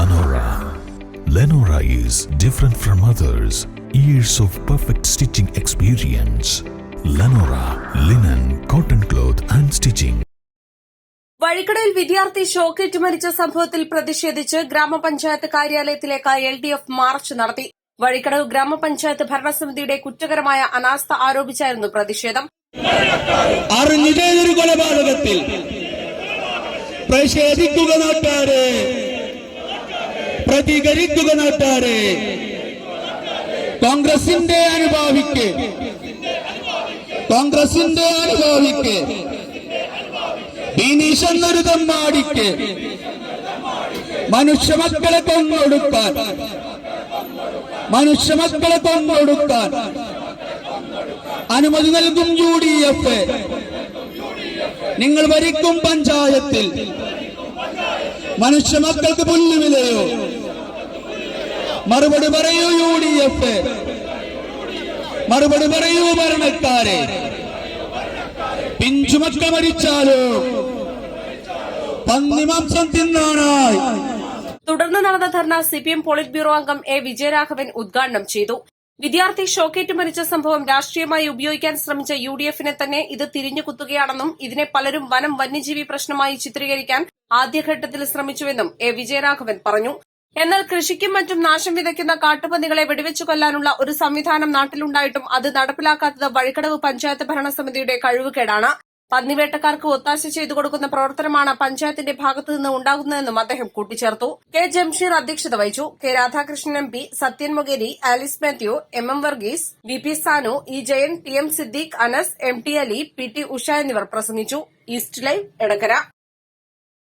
Lenora. Lenora is different from others. Years of perfect stitching experience. Lenora, linen, cotton cloth and stitching. വഴിക്കടയിൽ വിദ്യാർത്ഥി ഷോക്കേറ്റ് മരിച്ച സംഭവത്തിൽ പ്രതിഷേധിച്ച് ഗ്രാമപഞ്ചായത്ത് കാര്യാലയത്തിലേക്ക് എൽ ഡി എഫ് മാർച്ച് നടത്തി വഴിക്കടവ് ഗ്രാമപഞ്ചായത്ത് ഭരണസമിതിയുടെ കുറ്റകരമായ അനാസ്ഥ ആരോപിച്ചായിരുന്നു പ്രതിഷേധം കൊലപാതകത്തിൽ പ്രതിഷേധിക്കുക നാട്ടാരെ പ്രതികരിക്കുക നാട്ടാരെ. കോൺഗ്രസിന്റെ അനുഭാവിക്ക്. കോൺഗ്രസിന്റെ അനുഭാവിക്ക്. ബിനീഷ് എന്നൊരു തമ്മാടിക്ക്. മനുഷ്യ മക്കളെ കൊന്നൊടുക്കാൻ. മനുഷ്യ മക്കളെ കൊന്നൊടുക്കാൻ. അനുമതി നൽകും യു ഡി എഫ് നിങ്ങൾ ഭരിക്കും പഞ്ചായത്തിൽ. മനുഷ്യമക്കൾക്ക് പുല്ലുവിലയോ? മറുപടി പറയൂ യു ഡി എഫ്. മറുപടി പറയൂ ഭരണക്കാരെ. പിഞ്ചുമക്ക മരിച്ചാലോ? പന്നിമാംസം തിന്നാനായി. തുടർന്ന് നടന്ന ധർണ സിപിഎം പോളിറ്റ് ബ്യൂറോ അംഗം എ വിജയരാഘവൻ ഉദ്ഘാടനം ചെയ്തു. വിദ്യാർത്ഥി ഷോക്കേറ്റ് മരിച്ച സംഭവം രാഷ്ട്രീയമായി ഉപയോഗിക്കാൻ ശ്രമിച്ച യു ഡി എഫിനെ തന്നെ ഇത് തിരിഞ്ഞു കുത്തുകയാണെന്നും ഇതിനെ പലരും വനം വന്യജീവി പ്രശ്നമായി ചിത്രീകരിക്കാൻ ആദ്യഘട്ടത്തിൽ ശ്രമിച്ചുവെന്നും എ വിജയരാഘവൻ പറഞ്ഞു. എന്നാൽ കൃഷിക്കും മറ്റും നാശം വിതയ്ക്കുന്ന കാട്ടുപന്നികളെ വെടിവെച്ചു കൊല്ലാനുള്ള ഒരു സംവിധാനം നാട്ടിലുണ്ടായിട്ടും അത് നടപ്പിലാക്കാത്തത് വഴിക്കടവ് പഞ്ചായത്ത് ഭരണസമിതിയുടെ കഴിവുകേടാണ്. പന്നിവേട്ടക്കാർക്ക് ഒത്താശ ചെയ്തു കൊടുക്കുന്ന പ്രവർത്തനമാണ് പഞ്ചായത്തിന്റെ ഭാഗത്തു നിന്ന് ഉണ്ടാകുന്നതെന്നും അദ്ദേഹം കൂട്ടിച്ചേർത്തു. കെ ജംഷീർ അധ്യക്ഷത വഹിച്ചു. K Radhakrishnan M P Sathyan Mogeri Alice Mathew M M Varghese V P Sanu E Jayan T M Siddique Anas M T Ali P T Usha എന്നിവർ പ്രസംഗിച്ചു. East live Edakkara